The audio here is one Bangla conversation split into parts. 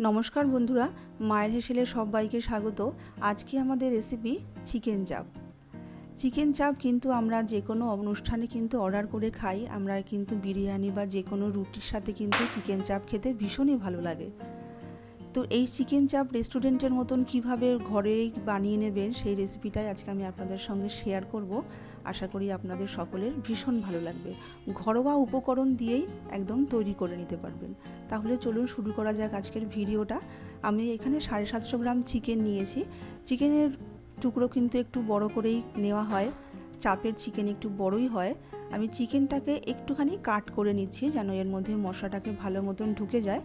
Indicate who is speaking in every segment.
Speaker 1: নমস্কার বন্ধুরা, মায়ের হেসেলে সবাইকে স্বাগত। আজকে আমাদের রেসিপি চিকেন চাপ চিকেন চাপ কিন্তু আমরা যে কোনো অনুষ্ঠানে কিন্তু অর্ডার করে খাই। আমরা কিন্তু বিরিয়ানি বা যে কোনো রুটির সাথে কিন্তু চিকেন চাপ খেতে ভীষণই ভালো লাগে। তো এই চিকেন চাপ রেস্টুরেন্টের মতন কীভাবে ঘরে বানিয়ে নেবেন সেই রেসিপিটাই আজকে আমি আপনাদের সঙ্গে শেয়ার করব। আশা করি আপনাদের সকলের ভীষণ ভালো লাগবে। ঘরোয়া উপকরণ দিয়েই একদম তৈরি করে নিতে পারবেন। তাহলে চলুন শুরু করা যাক আজকের ভিডিওটা। আমি এখানে সাড়ে সাতশো গ্রাম চিকেন নিয়েছি। চিকেনের টুকরো কিন্তু একটু বড় করেই নেওয়া হয়। চাপের চিকেন একটু বড়ই হয়। আমি চিকেনটাকে একটুখানি কাট করে নিচ্ছি যেন এর মধ্যে মশলাটাকে ভালো মতন ঢুকে যায়।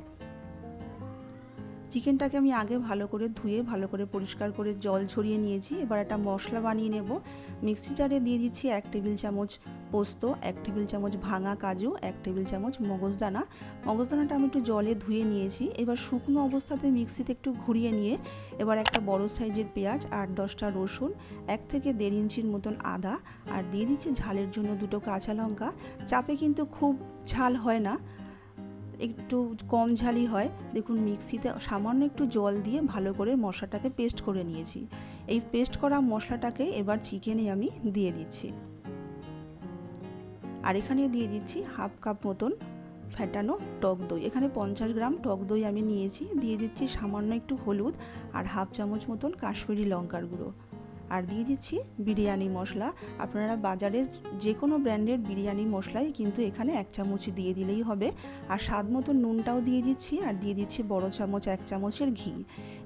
Speaker 1: চিকেনটাকে আমি আগে ভালো করে ধুয়ে, ভালো করে পরিষ্কার করে জল ছড়িয়ে নিয়েছি। এবার একটা মশলা বানিয়ে নেব। মিক্সি জারে দিয়ে দিচ্ছি এক টেবিল চামচ পোস্ত, এক টেবিল চামচ ভাঙা কাজু, এক টেবিল চামচ মগজদানা। মগজদানাটা আমি একটু জলে ধুয়ে নিয়েছি। এবার শুকনো অবস্থাতে মিক্সিতে একটু ঘুরিয়ে নিয়ে এবার একটা বড় সাইজের পেঁয়াজ আর দশটা রসুন, এক থেকে দেড় ইঞ্চির মতন আদা, আর দিয়ে দিচ্ছি ঝালের জন্য দুটো কাঁচা লঙ্কা। চাপে কিন্তু খুব ঝাল হয় না। একটু কম ঝালি হয়। দেখুন, মিক্সিতে সামান্য একটু জল দিয়ে ভালো করে মশলাটাকে পেস্ট করে নিয়েছি। এই পেস্ট করা মশলাটাকে এবার চিকেনে আমি দিয়ে দিচ্ছি। আর এখানে দিয়ে দিচ্ছি হাফ কাপ মতন ফ্যাটানো টক দই। এখানে পঞ্চাশ গ্রাম টক দই আমি নিয়েছি। দিয়ে দিচ্ছি সামান্য একটু হলুদ আর হাফ চামচ মতন কাশ্মীরি লঙ্কার গুঁড়ো। আর দিয়ে দিচ্ছি বিরিয়ানি মশলা। আপনারা বাজারের যে কোনো ব্র্যান্ডের বিরিয়ানি মশলাই কিন্তু এখানে এক চামচ দিয়ে দিলেই হবে। আর স্বাদ মতো নুনটাও দিয়ে দিচ্ছি আর দিয়ে দিচ্ছি বড় চামচ, এক চামচের ঘি।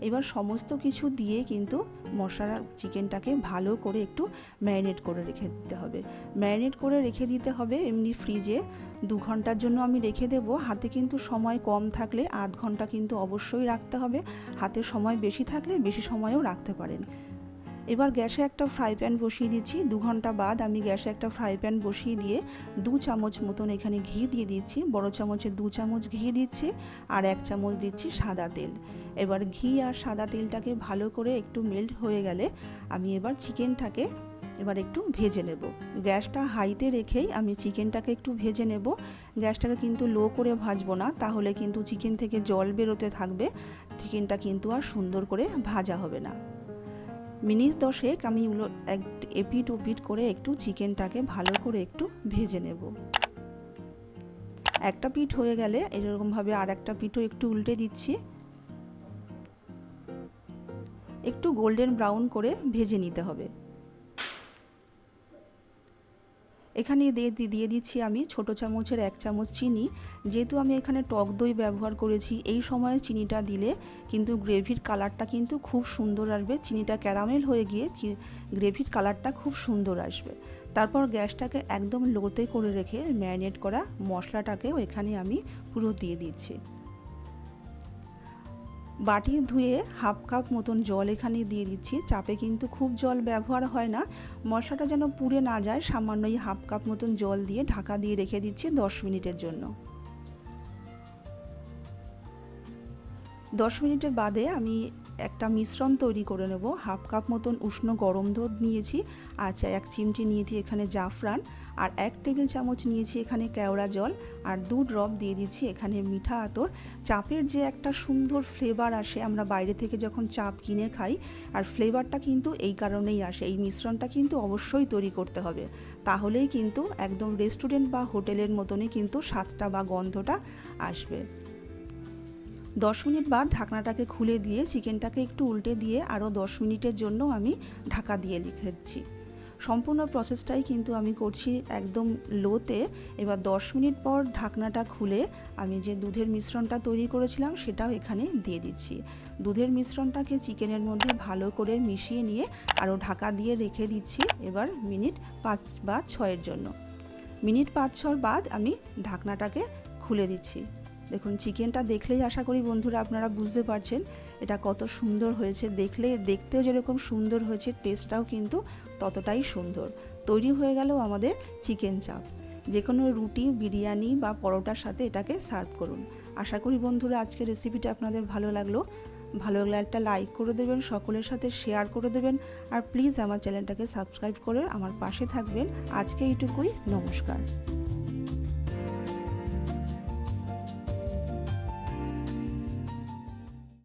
Speaker 1: এবার সমস্ত কিছু দিয়ে কিন্তু মশলা চিকেনটাকে ভালো করে একটু ম্যারিনেট করে রেখে দিতে হবে। ম্যারিনেট করে রেখে দিতে হবে এমনি ফ্রিজে। দু ঘণ্টার জন্য আমি রেখে দেবো। হাতে কিন্তু সময় কম থাকলে আধ ঘণ্টা কিন্তু অবশ্যই রাখতে হবে। হাতে সময় বেশি থাকলে বেশি সময়ও রাখতে পারেন। এবার গ্যাসে একটা ফ্রাই প্যান বসিয়ে দিচ্ছি। দু ঘণ্টা বাদ আমি গ্যাসে একটা ফ্রাই প্যান বসিয়ে দিয়ে দু চামচ মতন এখানে ঘি দিয়ে দিচ্ছি। বড় চামচে দু চামচ ঘি দিচ্ছি আর এক চামচ দিচ্ছি সাদা তেল। এবার ঘি আর সাদা তেলটাকে ভালো করে একটু মেল্ট হয়ে গেলে আমি এবার চিকেনটাকে এবার একটু ভেজে নেব। গ্যাসটা হাইতে রেখেই আমি চিকেনটাকে একটু ভেজে নেব। গ্যাসটাকে কিন্তু লো করে ভাজবো না, তাহলে কিন্তু চিকেন থেকে জল বেরোতে থাকবে। চিকেনটা কিন্তু আর সুন্দর করে ভাজা হবে না। মিনিট দশেক আমি উলো এক এপিট ওপিট করে একটু চিকেনটাকে ভালো করে একটু ভেজে নেব। একটা পিঠ হয়ে গেলে এরকমভাবে আর একটা পিঠও একটু উল্টে দিচ্ছি। একটু গোল্ডেন ব্রাউন করে ভেজে নিতে হবে। এখানে দিয়ে দিয়ে দিচ্ছি আমি ছোট চামচের এক চামচ চিনি। যেহেতু আমি এখানে টক দই ব্যবহার করেছি, এই সময়ে চিনিটা দিলে কিন্তু গ্রেভির কালারটা কিন্তু খুব সুন্দর আসবে। চিনিটা ক্যারামেল হয়ে গিয়ে গ্রেভির কালারটা খুব সুন্দর আসবে। তারপর গ্যাসটাকে একদম লোতে করে রেখে ম্যারিনেট করা মশলাটাকেও এখানে আমি পুরো দিয়ে দিচ্ছি। বাটি ধুয়ে হাফ কাপ মতন জল এখানে দিয়ে দিচ্ছি। চাপে কিন্তু খুব জল ব্যবহার হয় না। মশলাটা যেন পুড়ে না যায়, সামান্যই হাফ কাপ মতন জল দিয়ে ঢাকা দিয়ে রেখে দিচ্ছি দশ মিনিটের জন্য। দশ মিনিটের বাদে আমি একটা মিশ্রণ তৈরি করে নেব। হাফ কাপ মতন উষ্ণ গরম দুধ নিয়েছি আচ্ছা এক চিমটি নিয়েছি এখানে জাফরান, আর এক টেবিল চামচ নিয়েছি এখানে কেওড়া জল, আর দু ড্রপ দিয়ে দিচ্ছি এখানে মিঠা আতর। চাপের যে একটা সুন্দর ফ্লেভার আসে, আমরা বাইরে থেকে যখন চাপ কিনে খাই, আর ফ্লেভারটা কিন্তু এই কারণেই আসে, এই মিশ্রণটা কিন্তু অবশ্যই তৈরি করতে হবে। তাহলেই কিন্তু একদম রেস্টুরেন্ট বা হোটেলের মতনই কিন্তু স্বাদটা বা গন্ধটা আসবে। দশ মিনিট বাদ ঢাকনাটাকে খুলে দিয়ে চিকেনটাকে একটু উল্টে দিয়ে আরও দশ মিনিটের জন্য আমি ঢাকা দিয়ে লিখেছি সম্পূর্ণ প্রসেসটাই কিন্তু আমি করছি একদম লোতে। এবার দশ মিনিট পর ঢাকনাটা খুলে আমি যে দুধের মিশ্রণটা তৈরি করেছিলাম সেটাও এখানে দিয়ে দিচ্ছি। দুধের মিশ্রণটাকে চিকেনের মধ্যে ভালো করে মিশিয়ে নিয়ে আরও ঢাকা দিয়ে রেখে দিচ্ছি এবার মিনিট পাঁচ বা ছয়ের জন্য। মিনিট পাঁচ ছর বাদ আমি ঢাকনাটাকে খুলে দিচ্ছি। দেখুন, চিকেনটা দেখলেই আশা করি বন্ধুরা আপনারা বুঝতে পারছেন এটা কত সুন্দর হয়েছে। দেখলে, দেখতেও যেরকম সুন্দর হয়েছে, টেস্টটাও কিন্তু ততটাই সুন্দর। তৈরি হয়ে গেল আমাদের চিকেন চাপ। যে কোনো রুটি, বিরিয়ানি বা পরোটার সাথে এটাকে সার্ভ করুন। আশা করি বন্ধুরা আজকের রেসিপিটা আপনাদের ভালো লাগল। ভালো লাগলে একটা লাইক করে দেবেন, সকলের সাথে শেয়ার করে দেবেন। আর প্লিজ আমার চ্যানেলটাকে সাবস্ক্রাইব করে আমার পাশে থাকবেন। আজকে এইটুকুই, নমস্কার।